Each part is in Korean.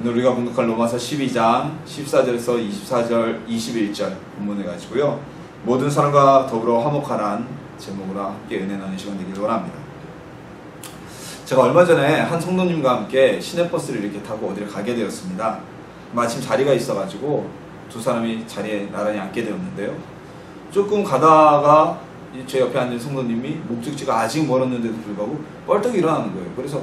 오늘 우리가 분독할 로마서 12장 14절에서 24절 21절 본문을 가지고요. 모든 사람과 더불어 화목하란 제목으로 함께 은혜 나누는 시간 되기를 원합니다. 제가 얼마 전에 한 성도님과 함께 시내버스를 이렇게 타고 어디를 가게 되었습니다. 마침 자리가 있어가지고 두 사람이 자리에 나란히 앉게 되었는데요. 조금 가다가 제 옆에 앉은 성도님이 목적지가 아직 멀었는데도 불구하고 뻘떡 일어나는 거예요. 그래서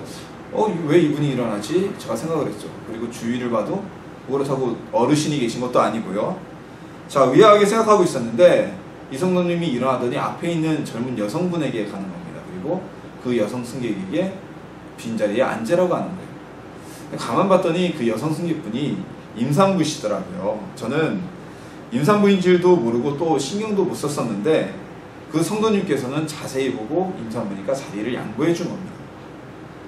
어, 왜 이분이 일어나지? 제가 생각을 했죠. 그리고 주위를 봐도 그렇다고 어르신이 계신 것도 아니고요. 자, 위하게 생각하고 있었는데 이 성도님이 일어나더니 앞에 있는 젊은 여성분에게 가는 겁니다. 그리고 그 여성 승객에게 빈자리에 앉으라고 하는 거예요. 가만 봤더니 그 여성 승객분이 임산부시더라고요. 저는 임산부인 줄도 모르고 또 신경도 못 썼었는데 그 성도님께서는 자세히 보고 임산부니까 자리를 양보해 준 겁니다.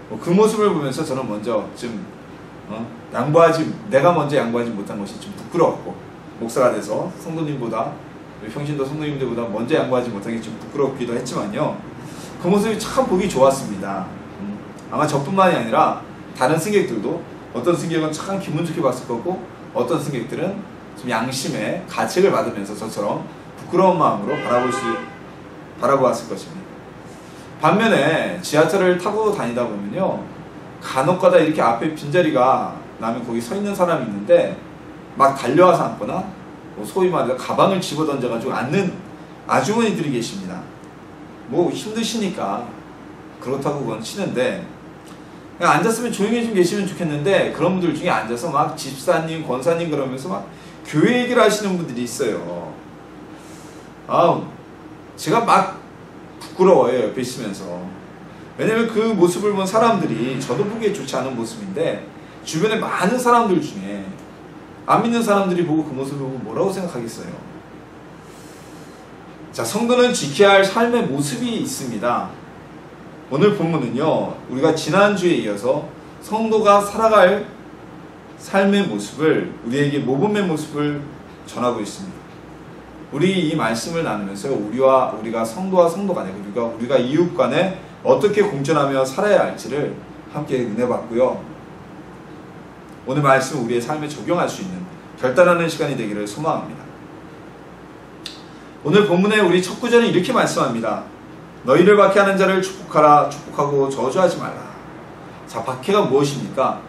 뭐그 모습을 보면서 저는 먼저 좀 어? 양보하지 내가 먼저 양보하지 못한 것이 좀 부끄러웠고 목사가 돼서 성도님보다 평신도 성도님들보다 먼저 양보하지 못한 게 좀 부끄럽기도 했지만요 그 모습이 참 보기 좋았습니다 음, 아마 저뿐만이 아니라 다른 승객들도 어떤 승객은 참 기분 좋게 봤을 거고 어떤 승객들은 좀 양심의 가책을 받으면서 저처럼 부끄러운 마음으로 바라볼 수 바라보았을 것입니다. 반면에 지하철을 타고 다니다 보면요. 간혹가다 이렇게 앞에 빈자리가 나면 거기 서 있는 사람이 있는데 막 달려와서 앉거나 뭐 소위 말해서 가방을 집어 던져가지고 앉는 아주머니들이 계십니다. 뭐 힘드시니까 그렇다고 그건 치는데 그냥 앉았으면 조용히 좀 계시면 좋겠는데 그런 분들 중에 앉아서 막 집사님, 권사님 그러면서 막 교회 얘기를 하시는 분들이 있어요. 아, 제가 막 부끄러워요 옆에 있으면서. 왜냐면 그 모습을 본 사람들이 저도 보기에 좋지 않은 모습인데 주변에 많은 사람들 중에 안 믿는 사람들이 보고 그 모습을 보고 뭐라고 생각하겠어요? 자 성도는 지켜야 할 삶의 모습이 있습니다. 오늘 본문은요 우리가 지난주에 이어서 성도가 살아갈 삶의 모습을 우리에게 모범의 모습을 전하고 있습니다 우리 이 말씀을 나누면서 우리와 우리가 성도와 성도가 아니고 우리가 우리가 이웃 간에 어떻게 공존하며 살아야 할지를 함께 은혜 받고요. 오늘 말씀 우리의 삶에 적용할 수 있는 결단하는 시간이 되기를 소망합니다. 오늘 본문에 우리 첫 구절은 이렇게 말씀합니다. 너희를 박해하는 자를 축복하라 축복하고 저주하지 말라. 자, 박해가 무엇입니까?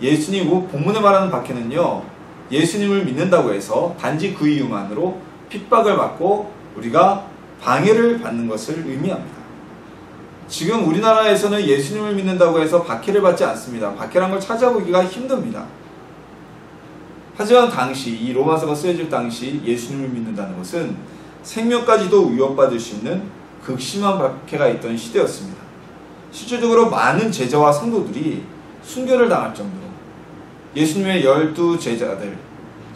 예수님 본문에 말하는 박해는요. 예수님을 믿는다고 해서 단지 그 이유만으로 핍박을 받고 우리가 방해를 받는 것을 의미합니다. 지금 우리나라에서는 예수님을 믿는다고 해서 박해를 받지 않습니다. 박해란 걸 찾아보기가 힘듭니다. 하지만 당시 이 로마서가 쓰여질 당시 예수님을 믿는다는 것은 생명까지도 위협받을 수 있는 극심한 박해가 있던 시대였습니다. 실질적으로 많은 제자와 성도들이 순교를 당할 정도로 예수님의 열두 제자들,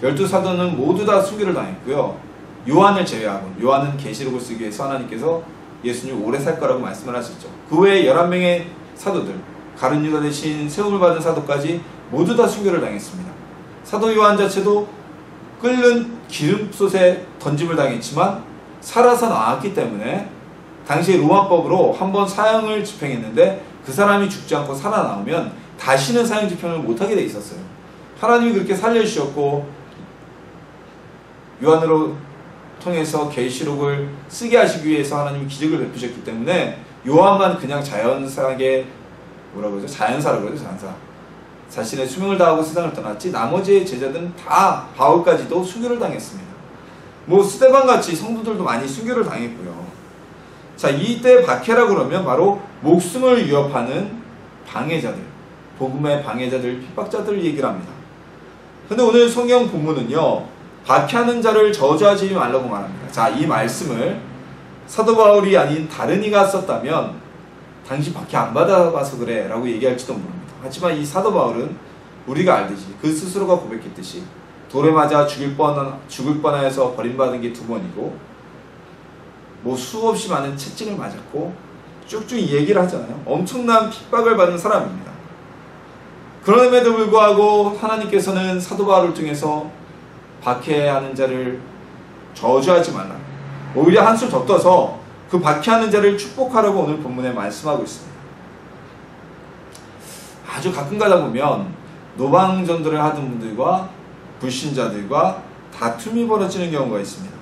열두 사도는 모두 다 순교를 당했고요. 요한을 제외하고 요한은 계시록을 쓰기 위해서 하나님께서 예수님 오래 살 거라고 말씀을 하셨죠. 그 외에 11명의 사도들 가룟 유다 대신 세움을 받은 사도까지 모두 다 순교를 당했습니다. 사도 요한 자체도 끓는 기름솥에 던짐을 당했지만 살아서 나왔기 때문에 당시 로마법으로 한번 사형을 집행했는데 그 사람이 죽지 않고 살아나오면 다시는 사형 집행을 못하게 돼 있었어요. 하나님이 그렇게 살려주셨고 요한으로 통해서 계시록을 쓰게 하시기 위해서 하나님이 기적을 베푸셨기 때문에 요한만 그냥 자연사하게 뭐라고 그러죠? 자연사라고 그러죠? 자연사. 자신의 수명을 다하고 세상을 떠났지 나머지 제자들은 다 바울까지도 순교를 당했습니다. 뭐 스테반 같이 성도들도 많이 순교를 당했고요. 자 이때 박해라 그러면 바로 목숨을 위협하는 방해자들, 복음의 방해자들, 핍박자들 얘기를 합니다. 근데 오늘 성경 본문은요 박해하는 자를 저주하지 말라고 말합니다. 자, 이 말씀을 사도 바울이 아닌 다른 이가 썼다면 당신 박해 안 받아봐서 그래 라고 얘기할지도 모릅니다. 하지만 이 사도 바울은 우리가 알듯이 그 스스로가 고백했듯이 돌에 맞아 죽을 뻔 죽을 뻔해서 버림받은 게 두 번이고 뭐 수없이 많은 채찍을 맞았고 쭉쭉 얘기를 하잖아요. 엄청난 핍박을 받는 사람입니다. 그럼에도 불구하고 하나님께서는 사도 바울을 통해서 박해하는 자를 저주하지 말라. 오히려 한술 더 떠서 그 박해하는 자를 축복하라고 오늘 본문에 말씀하고 있습니다. 아주 가끔 가다 보면 노방전도를 하던 분들과 불신자들과 다툼이 벌어지는 경우가 있습니다.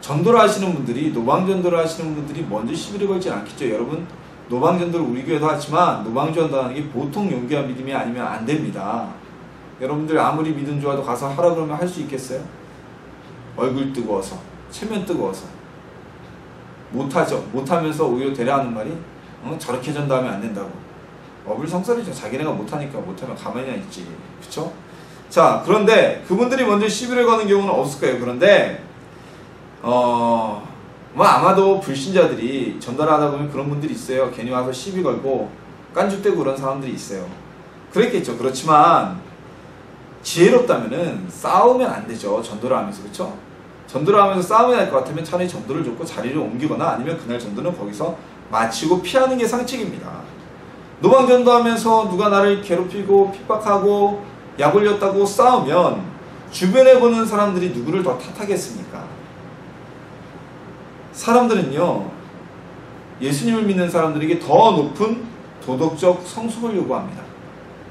전도를 하시는 분들이 노방전도를 하시는 분들이 먼저 시비를 걸지 않겠죠. 여러분 노방전도를 우리 교회도 하지만 노방전도하는 게 보통 용기와 믿음이 아니면 안 됩니다. 여러분들 아무리 믿음 좋아도 가서 하라 그러면 할 수 있겠어요? 얼굴 뜨거워서 체면 뜨거워서 못하죠. 못하면서 오히려 되려하는 말이 어? 저렇게 전도하면 안 된다고. 어불성설이죠. 자기네가 못하니까 못하면 가만히 있지. 그쵸? 자, 그런데 그분들이 먼저 시비를 거는 경우는 없을 거예요. 그런데, 어, 뭐 아마도 불신자들이 전달을 하다 보면 그런 분들이 있어요. 괜히 와서 시비 걸고 깐죽대고 그런 사람들이 있어요. 그랬겠죠. 그렇지만, 지혜롭다면은 싸우면 안 되죠. 전도를 하면서. 그쵸? 전도를 하면서 싸움이 날 것 같으면 차라리 전도를 줬고 자리를 옮기거나 아니면 그날 전도는 거기서 마치고 피하는 게 상책입니다. 노방 전도하면서 누가 나를 괴롭히고 핍박하고 약 올렸다고 싸우면 주변에 보는 사람들이 누구를 더 탓하겠습니까? 사람들은요, 예수님을 믿는 사람들에게 더 높은 도덕적 성숙을 요구합니다.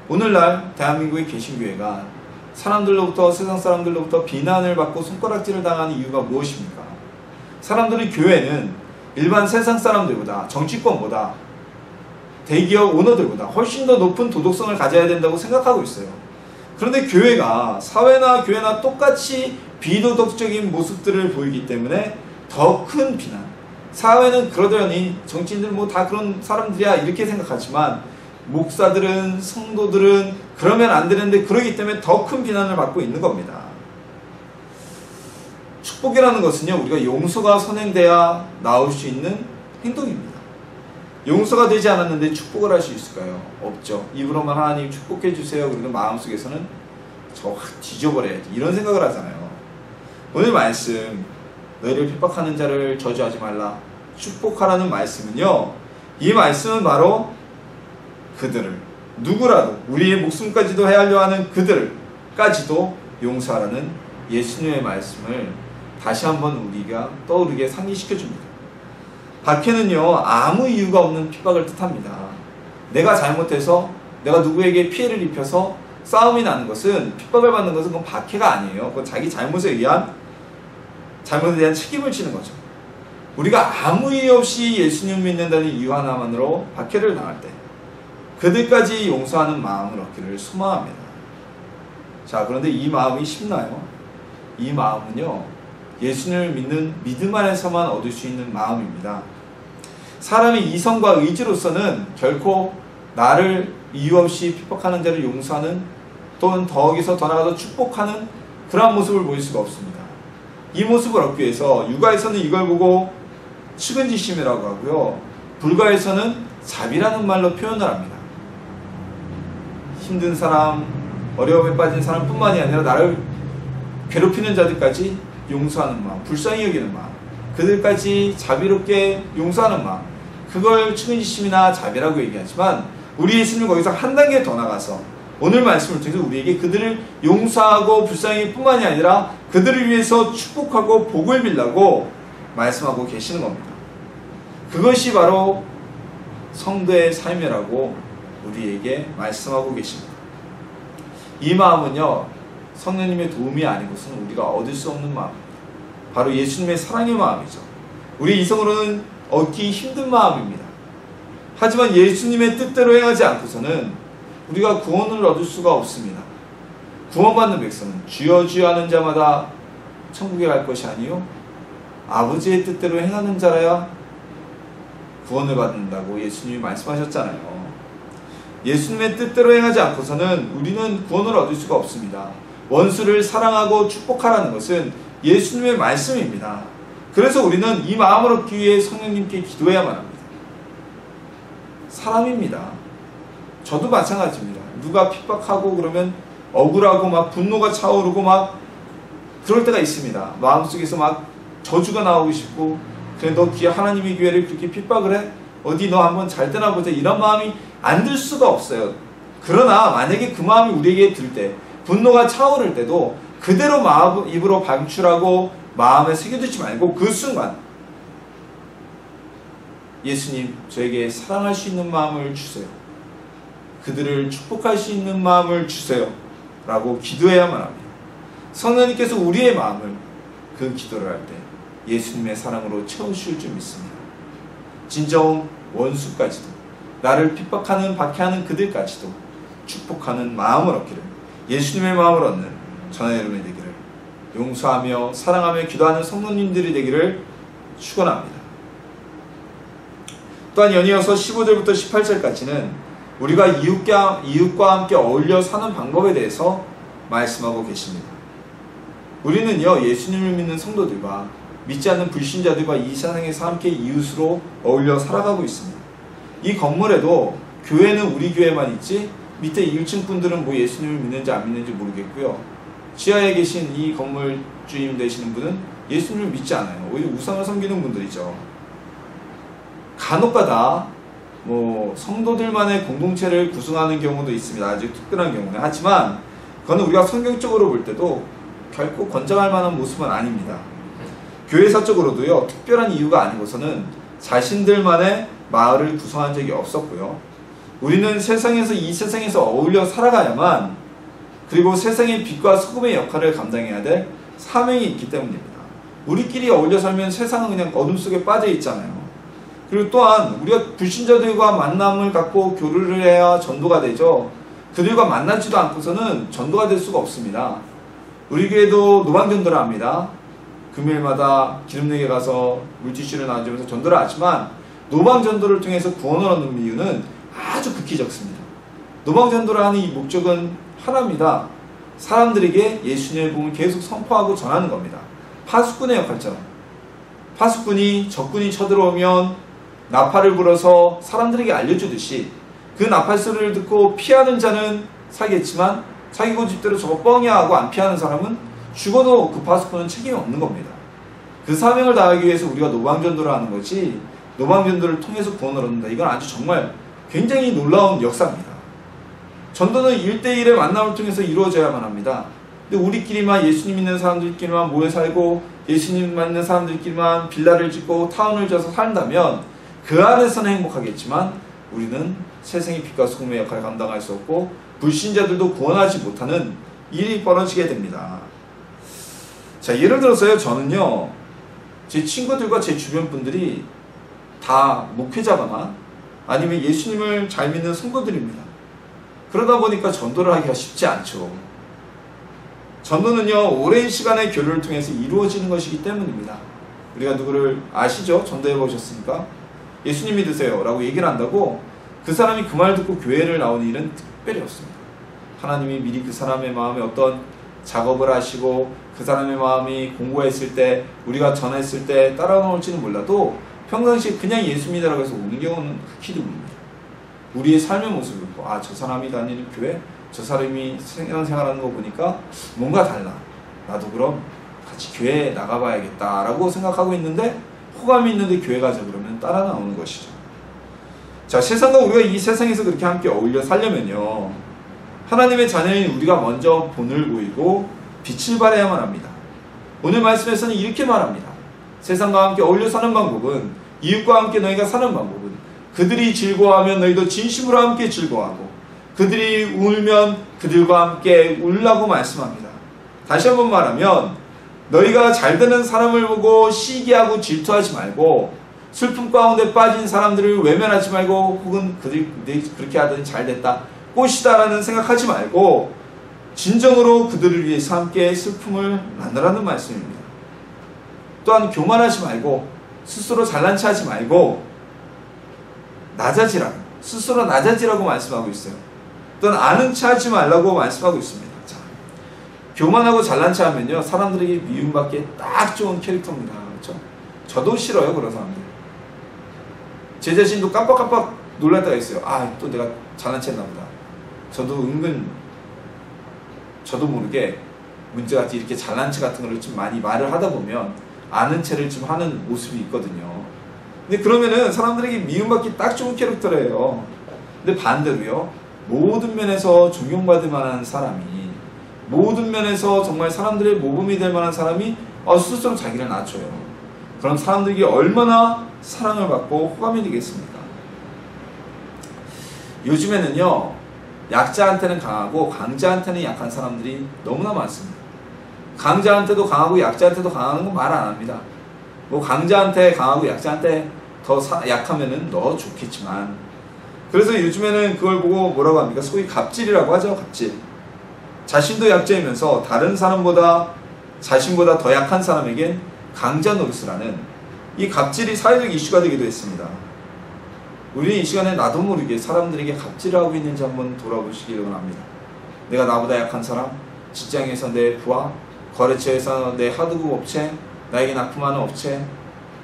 오늘날 대한민국의 개신교회가 사람들로부터 세상 사람들로부터 비난을 받고 손가락질을 당하는 이유가 무엇입니까? 사람들이 교회는 일반 세상 사람들보다 정치권보다 대기업 오너들보다 훨씬 더 높은 도덕성을 가져야 된다고 생각하고 있어요. 그런데 교회가 사회나 교회나 똑같이 비도덕적인 모습들을 보이기 때문에 더 큰 비난. 사회는 그러더니 정치인들 뭐 다 그런 사람들이야 이렇게 생각하지만 목사들은 성도들은 그러면 안 되는데 그러기 때문에 더 큰 비난을 받고 있는 겁니다. 축복이라는 것은요 우리가 용서가 선행돼야 나올 수 있는 행동입니다. 용서가 되지 않았는데 축복을 할 수 있을까요? 없죠. 입으로만 하나님 축복해 주세요. 그리고 마음속에서는 저 확 뒤져버려야지 이런 생각을 하잖아요. 오늘 말씀 너희를 핍박하는 자를 저주하지 말라 축복하라는 말씀은요. 이 말씀은 바로 그들을 누구라도 우리의 목숨까지도 헤아려 하는 그들까지도 용서하라는 예수님의 말씀을 다시 한번 우리가 떠오르게 상기시켜 줍니다. 박해는요 아무 이유가 없는 핍박을 뜻합니다. 내가 잘못해서 내가 누구에게 피해를 입혀서 싸움이 나는 것은 핍박을 받는 것은 그건 박해가 아니에요. 그건 자기 잘못에 의한 잘못에 대한 책임을 지는 거죠. 우리가 아무 이유 없이 예수님 믿는다는 이유 하나만으로 박해를 당할 때 그들까지 용서하는 마음을 얻기를 소망합니다. 자, 그런데 이 마음이 쉽나요? 이 마음은요, 예수님을 믿는 믿음 안에서만 얻을 수 있는 마음입니다. 사람의 이성과 의지로서는 결코 나를 이유 없이 핍박하는 자를 용서하는 또는 더기서 더 나아가서 축복하는 그러한 모습을 보일 수가 없습니다. 이 모습을 얻기 위해서 육아에서는 이걸 보고 측은지심이라고 하고요. 불가에서는 자비라는 말로 표현을 합니다. 힘든 사람, 어려움에 빠진 사람뿐만이 아니라 나를 괴롭히는 자들까지 용서하는 마음, 불쌍히 여기는 마음, 그들까지 자비롭게 용서하는 마음, 그걸 측은지심이나 자비라고 얘기하지만 우리 예수님 거기서 한 단계 더 나가서 오늘 말씀을 통해서 우리에게 그들을 용서하고 불쌍히 뿐만이 아니라 그들을 위해서 축복하고 복을 빌라고 말씀하고 계시는 겁니다. 그것이 바로 성도의 삶이라고 우리에게 말씀하고 계십니다. 이 마음은요, 성령님의 도움이 아니고서는 우리가 얻을 수 없는 마음. 바로 예수님의 사랑의 마음이죠. 우리 이성으로는 얻기 힘든 마음입니다. 하지만 예수님의 뜻대로 행하지 않고서는 우리가 구원을 얻을 수가 없습니다. 구원받는 백성은 주여 주여 하는 자마다 천국에 갈 것이 아니요 아버지의 뜻대로 행하는 자라야 구원을 받는다고 예수님이 말씀하셨잖아요. 예수님의 뜻대로 행하지 않고서는 우리는 구원을 얻을 수가 없습니다. 원수를 사랑하고 축복하라는 것은 예수님의 말씀입니다. 그래서 우리는 이 마음을 얻기 위해 성령님께 기도해야만 합니다. 사람입니다. 저도 마찬가지입니다. 누가 핍박하고 그러면 억울하고 막 분노가 차오르고 막 그럴 때가 있습니다. 마음속에서 막 저주가 나오고 싶고 그래 너귀 하나님의 교회를 그렇게 핍박을 해? 어디 너 한번 잘 되나 보자 이런 마음이 안 들 수가 없어요. 그러나 만약에 그 마음이 우리에게 들 때 분노가 차오를 때도 그대로 마음 입으로 방출하고 마음에 새겨두지 말고 그 순간 예수님 저에게 사랑할 수 있는 마음을 주세요. 그들을 축복할 수 있는 마음을 주세요. 라고 기도해야만 합니다. 성령님께서 우리의 마음을 그 기도를 할 때 예수님의 사랑으로 채우실 줄 믿습니다. 진정 원수까지도 나를 핍박하는 박해하는 그들까지도 축복하는 마음을 얻기를 예수님의 마음을 얻는 전하 여러분이 되기를 용서하며 사랑하며 기도하는 성도님들이 되기를 축원합니다. 또한 연이어서 15절부터 18절까지는 우리가 이웃과, 이웃과 함께 어울려 사는 방법에 대해서 말씀하고 계십니다. 우리는요, 예수님을 믿는 성도들과 믿지 않는 불신자들과 이 세상에서 함께 이웃으로 어울려 살아가고 있습니다. 이 건물에도 교회는 우리 교회만 있지 밑에 1층 분들은 뭐 예수님을 믿는지 안 믿는지 모르겠고요. 지하에 계신 이 건물 주임 되시는 분은 예수님을 믿지 않아요. 오히려 우상을 섬기는 분들이죠. 간혹가다 뭐 성도들만의 공동체를 구성하는 경우도 있습니다. 아주 특별한 경우는 하지만 그거는 우리가 성경적으로 볼 때도 결코 권장할 만한 모습은 아닙니다. 교회사적으로도요 특별한 이유가 아니고서는 자신들만의 마을을 구성한 적이 없었고요. 우리는 세상에서 이 세상에서 어울려 살아가야만 그리고 세상의 빛과 소금의 역할을 감당해야 될 사명이 있기 때문입니다. 우리끼리 어울려 살면 세상은 그냥 어둠 속에 빠져 있잖아요. 그리고 또한 우리가 불신자들과 만남을 갖고 교류를 해야 전도가 되죠. 그들과 만나지도 않고서는 전도가 될 수가 없습니다. 우리 교회도 노방 전도를 합니다. 금요일마다 기름내게 가서 물티슈를 나눠주면서 전도를 하지만 노방전도를 통해서 구원을 얻는 이유는 아주 극히 적습니다. 노방전도를 하는 이 목적은 하나입니다. 사람들에게 예수님의 복음을 계속 선포하고 전하는 겁니다. 파수꾼의 역할처럼. 파수꾼이 적군이 쳐들어오면 나팔을 불어서 사람들에게 알려주듯이 그 나팔 소리를 듣고 피하는 자는 살겠지만 자기 고집대로 저거 뻥이야 하고 안 피하는 사람은 죽어도 그 파수꾼은 책임이 없는 겁니다. 그 사명을 다하기 위해서 우리가 노방전도를 하는 거지 노방전도를 통해서 구원을 얻는다. 이건 아주 정말 굉장히 놀라운 역사입니다. 전도는 1대1의 만남을 통해서 이루어져야만 합니다. 근데 우리끼리만 예수님 믿는 사람들끼리만 모여 살고 예수님 믿는 사람들끼리만 빌라를 짓고 타운을 져서 산다면 그 안에서는 행복하겠지만 우리는 세상의 빛과 소금의 역할을 감당할 수 없고 불신자들도 구원하지 못하는 일이 벌어지게 됩니다. 자, 예를 들어서요, 저는요, 제 친구들과 제 주변 분들이 다 목회자거나 아니면 예수님을 잘 믿는 성도들입니다. 그러다 보니까 전도를 하기가 쉽지 않죠. 전도는요, 오랜 시간의 교류를 통해서 이루어지는 것이기 때문입니다. 우리가 누구를 아시죠? 전도해 보셨으니까? 예수님 믿으세요. 라고 얘기를 한다고 그 사람이 그 말 듣고 교회를 나오는 일은 특별히 없습니다. 하나님이 미리 그 사람의 마음에 어떤 작업을 하시고 그 사람의 마음이 공고했을 때 우리가 전했을 때 따라나올지는 몰라도 평상시에 그냥 예수 믿으라고 해서 오는 경우는 극히 드뭅니다. 우리의 삶의 모습을 보고 아 저 사람이 다니는 교회 저 사람이 생활하는 거 보니까 뭔가 달라 나도 그럼 같이 교회에 나가봐야겠다라고 생각하고 있는데 호감이 있는데 교회 가자 그러면 따라 나오는 것이죠. 자, 세상과 우리가 이 세상에서 그렇게 함께 어울려 살려면요. 하나님의 자녀인 우리가 먼저 본을 보이고 빛을 발해야만 합니다. 오늘 말씀에서는 이렇게 말합니다. 세상과 함께 어울려 사는 방법은 이웃과 함께 너희가 사는 방법은 그들이 즐거워하면 너희도 진심으로 함께 즐거워하고 그들이 울면 그들과 함께 울라고 말씀합니다. 다시 한번 말하면 너희가 잘 되는 사람을 보고 시기하고 질투하지 말고 슬픔 가운데 빠진 사람들을 외면하지 말고 혹은 그들이 그렇게 하더니 잘 됐다 꽃이다라는 생각하지 말고 진정으로 그들을 위해서 함께 슬픔을 나누라는 말씀입니다. 또한 교만하지 말고 스스로 잘난 체 하지 말고 낮아지라고 스스로 낮아지라고 말씀하고 있어요. 또한 아는 체 하지 말라고 말씀하고 있습니다. 교만하고 잘난 체 하면요 사람들에게 미움받기에 딱 좋은 캐릭터입니다 그렇죠? 저도 싫어요 그런 사람들 제 자신도 깜빡깜빡 놀랄 때가 있어요 아 또 내가 잘난 체 했나 보다 저도 은근 저도 모르게 문제같이 이렇게 잘난 체 같은 거를 좀 많이 말을 하다 보면 아는 체를 좀 하는 모습이 있거든요 근데 그러면은 사람들에게 미움받기 딱 좋은 캐릭터래요 근데 반대로요 모든 면에서 존경받을 만한 사람이 모든 면에서 정말 사람들의 모범이 될 만한 사람이 어, 스스로 자기를 낮춰요. 그럼 사람들에게 얼마나 사랑을 받고 호감이 되겠습니까? 요즘에는요, 약자한테는 강하고 강자한테는 약한 사람들이 너무나 많습니다. 강자한테도 강하고 약자한테도 강하는 건 말 안 합니다. 뭐 강자한테 강하고 약자한테 더 사, 약하면은 너 좋겠지만 그래서 요즘에는 그걸 보고 뭐라고 합니까? 소위 갑질이라고 하죠. 갑질. 자신도 약자이면서 다른 사람보다 자신보다 더 약한 사람에겐 강자 노릇을 하는 이 갑질이 사회적 이슈가 되기도 했습니다. 우리 이 시간에 나도 모르게 사람들에게 갑질을 하고 있는지 한번 돌아보시기를 원합니다. 내가 나보다 약한 사람, 직장에서 내 부하, 거래처에서 내 하드급 업체, 나에게 납품하는 업체,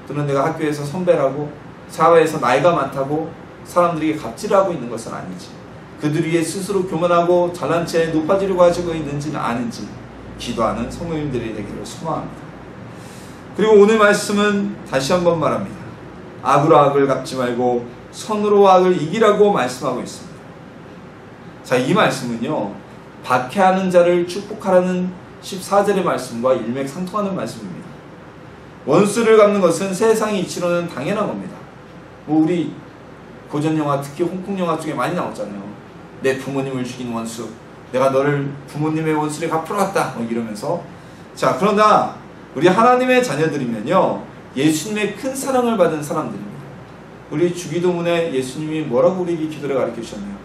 또는 내가 학교에서 선배라고, 사회에서 나이가 많다고 사람들에게 갑질하고 있는 것은 아니지. 그들 위해 스스로 교만하고 잘난 채 높아지려고 하시고 있는지는 아닌지 기도하는 성도님들이 되기를 소망합니다. 그리고 오늘 말씀은 다시 한번 말합니다. 악으로 악을 갚지 말고 선으로 악을 이기라고 말씀하고 있습니다. 자, 이 말씀은요, 박해하는 자를 축복하라는 14절의 말씀과 일맥상통하는 말씀입니다. 원수를 갚는 것은 세상의 이치로는 당연한 겁니다. 뭐, 우리 고전 영화, 특히 홍콩 영화 중에 많이 나오잖아요. 내 부모님을 죽인 원수, 내가 너를 부모님의 원수를 갚으러 갔다. 뭐 이러면서. 자, 그러나 우리 하나님의 자녀들이면요, 예수님의 큰 사랑을 받은 사람들입니다. 우리 주기도문에 예수님이 뭐라고 우리에게 기도를 가르쳐 주셨나요?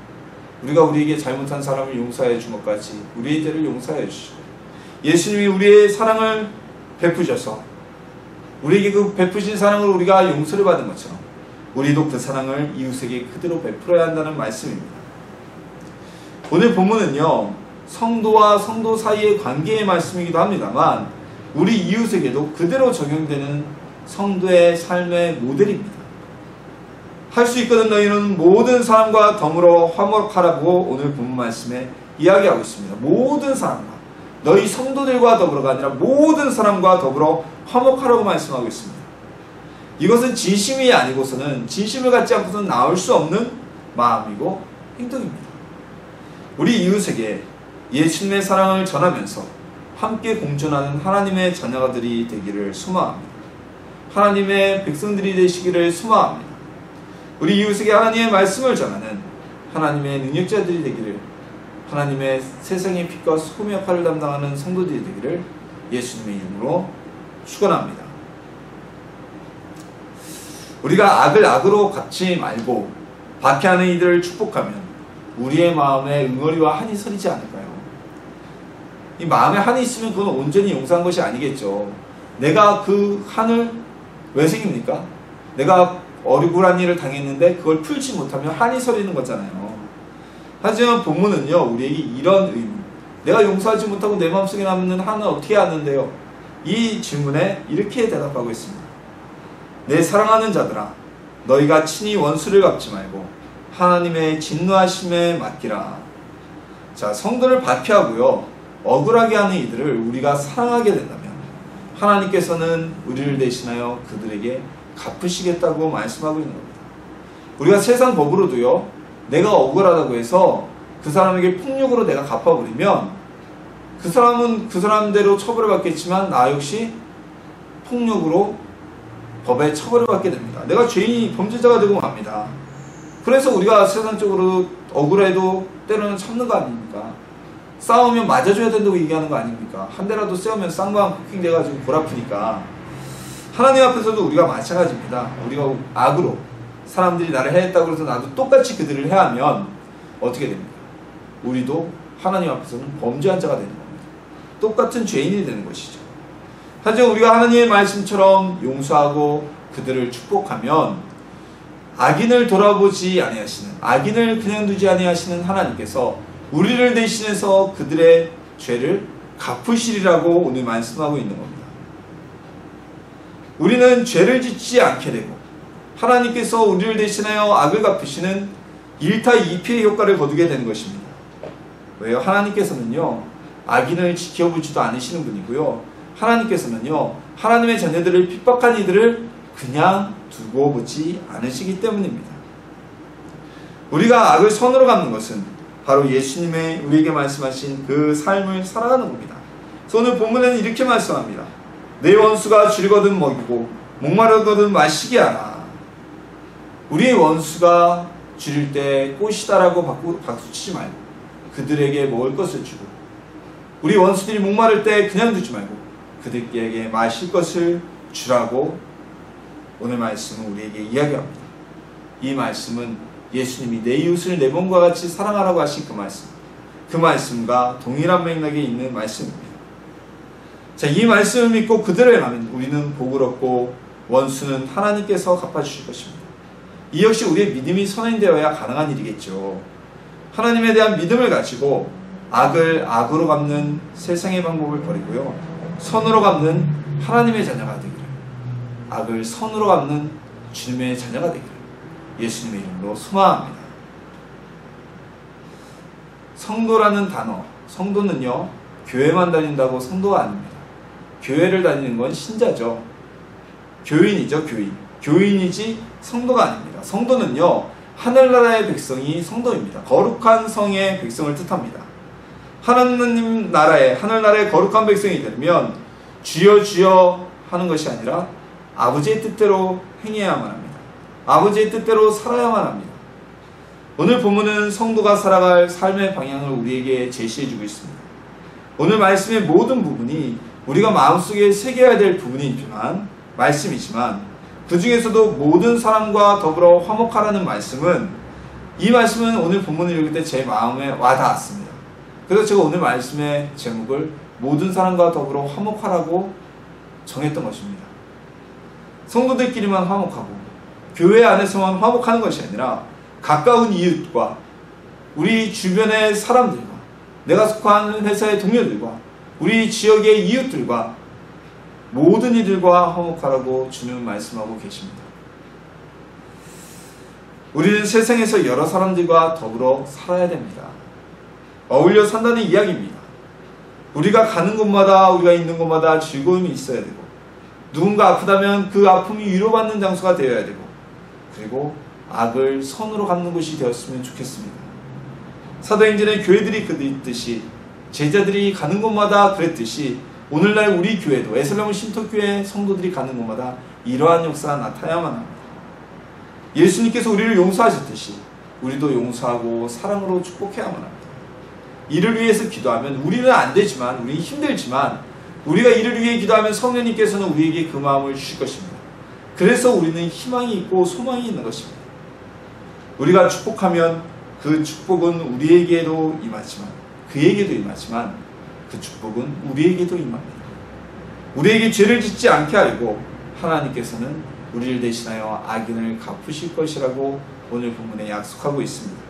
우리가 우리에게 잘못한 사람을 용서해 준 것 같이 우리의 죄를 용서해 주시고 예수님이 우리의 사랑을 베푸셔서 우리에게 그 베푸신 사랑을 우리가 용서를 받은 것처럼 우리도 그 사랑을 이웃에게 그대로 베풀어야 한다는 말씀입니다. 오늘 본문은요 성도와 성도 사이의 관계의 말씀이기도 합니다만 우리 이웃에게도 그대로 적용되는 성도의 삶의 모델입니다. 할 수 있거든 너희는 모든 사람과 더불어 화목하라고 오늘 본문 말씀에 이야기하고 있습니다. 모든 사람과 너희 성도들과 더불어가 아니라 모든 사람과 더불어 화목하라고 말씀하고 있습니다. 이것은 진심이 아니고서는 진심을 갖지 않고서는 나올 수 없는 마음이고 행동입니다. 우리 이웃에게 예수님의 사랑을 전하면서 함께 공존하는 하나님의 자녀들이 되기를 소망합니다. 하나님의 백성들이 되시기를 소망합니다. 우리 이웃에게 하나님의 말씀을 전하는 하나님의 능력자들이 되기를 하나님의 세상의 빛과 소금의 역할을 담당하는 성도들이 되기를 예수님의 이름으로 축원합니다. 우리가 악을 악으로 갚지 말고 박해하는 이들을 축복하면 우리의 마음에 응어리와 한이 서리지 않을까요? 이 마음에 한이 있으면 그건 온전히 용서한 것이 아니겠죠. 내가 그 한을 왜 생깁니까? 내가 어리굴한 일을 당했는데 그걸 풀지 못하면 한이 서리는 거잖아요. 하지만 본문은요, 우리에게 이런 의미. 내가 용서하지 못하고 내 마음속에 남는 한은 어떻게 하는데요? 이 질문에 이렇게 대답하고 있습니다. 내 사랑하는 자들아, 너희가 친히 원수를 갚지 말고 하나님의 진노하심에 맡기라. 자, 성도를 박해하고요, 억울하게 하는 이들을 우리가 사랑하게 된다면 하나님께서는 우리를 대신하여 그들에게 갚으시겠다고 말씀하고 있는 겁니다. 우리가 세상 법으로도요, 내가 억울하다고 해서 그 사람에게 폭력으로 내가 갚아버리면 그 사람은 그 사람대로 처벌을 받겠지만 나 역시 폭력으로 법에 처벌을 받게 됩니다. 내가 죄인이 범죄자가 되고 맙니다. 그래서 우리가 세상적으로 억울해도 때로는 참는 거 아닙니까? 싸우면 맞아줘야 된다고 얘기하는 거 아닙니까? 한 대라도 쐬우면 쌍방 폭행 돼가지고 골 아프니까 하나님 앞에서도 우리가 마찬가지입니다. 우리가 악으로 사람들이 나를 해했다고 해서 나도 똑같이 그들을 해하면 어떻게 됩니까? 우리도 하나님 앞에서는 범죄한 자가 되는 겁니다. 똑같은 죄인이 되는 것이죠. 하지만 우리가 하나님의 말씀처럼 용서하고 그들을 축복하면 악인을 돌아보지 아니하시는 악인을 그냥 두지 아니하시는 하나님께서 우리를 대신해서 그들의 죄를 갚으시리라고 오늘 말씀하고 있는 겁니다. 우리는 죄를 짓지 않게 되고 하나님께서 우리를 대신하여 악을 갚으시는 1타 2피의 효과를 거두게 되는 것입니다. 왜요? 하나님께서는요, 악인을 지켜보지도 않으시는 분이고요. 하나님께서는요, 하나님의 자녀들을 핍박한 이들을 그냥 두고 보지 않으시기 때문입니다. 우리가 악을 선으로 갚는 것은 바로 예수님의 우리에게 말씀하신 그 삶을 살아가는 겁니다. 오늘 본문에는 이렇게 말씀합니다. 내 원수가 줄거든 먹이고 목마르거든 마시게 하라. 우리의 원수가 줄일 때 꽃이다라고 박수 치지 말고 그들에게 먹을 것을 주고 우리 원수들이 목마를 때 그냥 두지 말고 그들에게 마실 것을 주라고 오늘 말씀은 우리에게 이야기합니다. 이 말씀은 예수님이 내 이웃을 내 몸과 같이 사랑하라고 하신 그 말씀, 그 말씀과 동일한 맥락에 있는 말씀입니다. 자, 이 말씀을 믿고 그들을 가면 우리는 복을 얻고 원수는 하나님께서 갚아주실 것입니다. 이 역시 우리의 믿음이 선행되어야 가능한 일이겠죠. 하나님에 대한 믿음을 가지고 악을 악으로 갚는 세상의 방법을 버리고요. 선으로 갚는 하나님의 자녀가 되기를. 악을 선으로 갚는 주님의 자녀가 되기를. 예수님의 이름으로 소망합니다. 성도라는 단어, 성도는요, 교회만 다닌다고 성도가 아닙니다. 교회를 다니는 건 신자죠. 교인이죠, 교인. 교인이지 성도가 아닙니다. 성도는요, 하늘나라의 백성이 성도입니다. 거룩한 성의 백성을 뜻합니다. 하나님 나라의, 하늘나라의 거룩한 백성이 되면 주여 주여 하는 것이 아니라 아버지의 뜻대로 행해야만 합니다. 아버지의 뜻대로 살아야만 합니다. 오늘 본문은 성도가 살아갈 삶의 방향을 우리에게 제시해주고 있습니다. 오늘 말씀의 모든 부분이 우리가 마음속에 새겨야 될 부분이지만 말씀이지만 그 중에서도 모든 사람과 더불어 화목하라는 말씀은 이 말씀은 오늘 본문을 읽을 때 제 마음에 와닿았습니다. 그래서 제가 오늘 말씀의 제목을 모든 사람과 더불어 화목하라고 정했던 것입니다. 성도들끼리만 화목하고 교회 안에서만 화목하는 것이 아니라 가까운 이웃과 우리 주변의 사람들과 내가 속한 회사의 동료들과 우리 지역의 이웃들과 모든 이들과 화목하라고 주는 말씀하고 계십니다. 우리는 세상에서 여러 사람들과 더불어 살아야 됩니다. 어울려 산다는 이야기입니다. 우리가 가는 곳마다 우리가 있는 곳마다 즐거움이 있어야 되고 누군가 아프다면 그 아픔이 위로받는 장소가 되어야 되고 그리고 악을 선으로 갚는 곳이 되었으면 좋겠습니다. 사도행전의 교회들이 그랬듯이 제자들이 가는 곳마다 그랬듯이 오늘날 우리 교회도 에슬람 신토교회 성도들이 가는 곳마다 이러한 역사가 나타나야만 합니다. 예수님께서 우리를 용서하셨듯이 우리도 용서하고 사랑으로 축복해야만 합니다. 이를 위해서 기도하면 우리는 안 되지만 우리 힘들지만 우리가 이를 위해 기도하면 성령님께서는 우리에게 그 마음을 주실 것입니다. 그래서 우리는 희망이 있고 소망이 있는 것입니다. 우리가 축복하면 그 축복은 우리에게도 임하지만 그에게도 임하지만 그 축복은 우리에게도 임합니다. 우리에게 죄를 짓지 않게 하려고 하나님께서는 우리를 대신하여 악인을 갚으실 것이라고 오늘 본문에 약속하고 있습니다.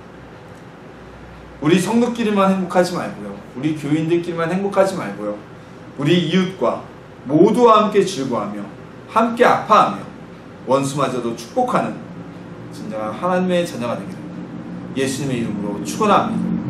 우리 성도끼리만 행복하지 말고요. 우리 교인들끼리만 행복하지 말고요. 우리 이웃과 모두와 함께 즐거워하며 함께 아파하며 원수마저도 축복하는 진정한 하나님의 자녀가 되기를 예수님의 이름으로 축원합니다.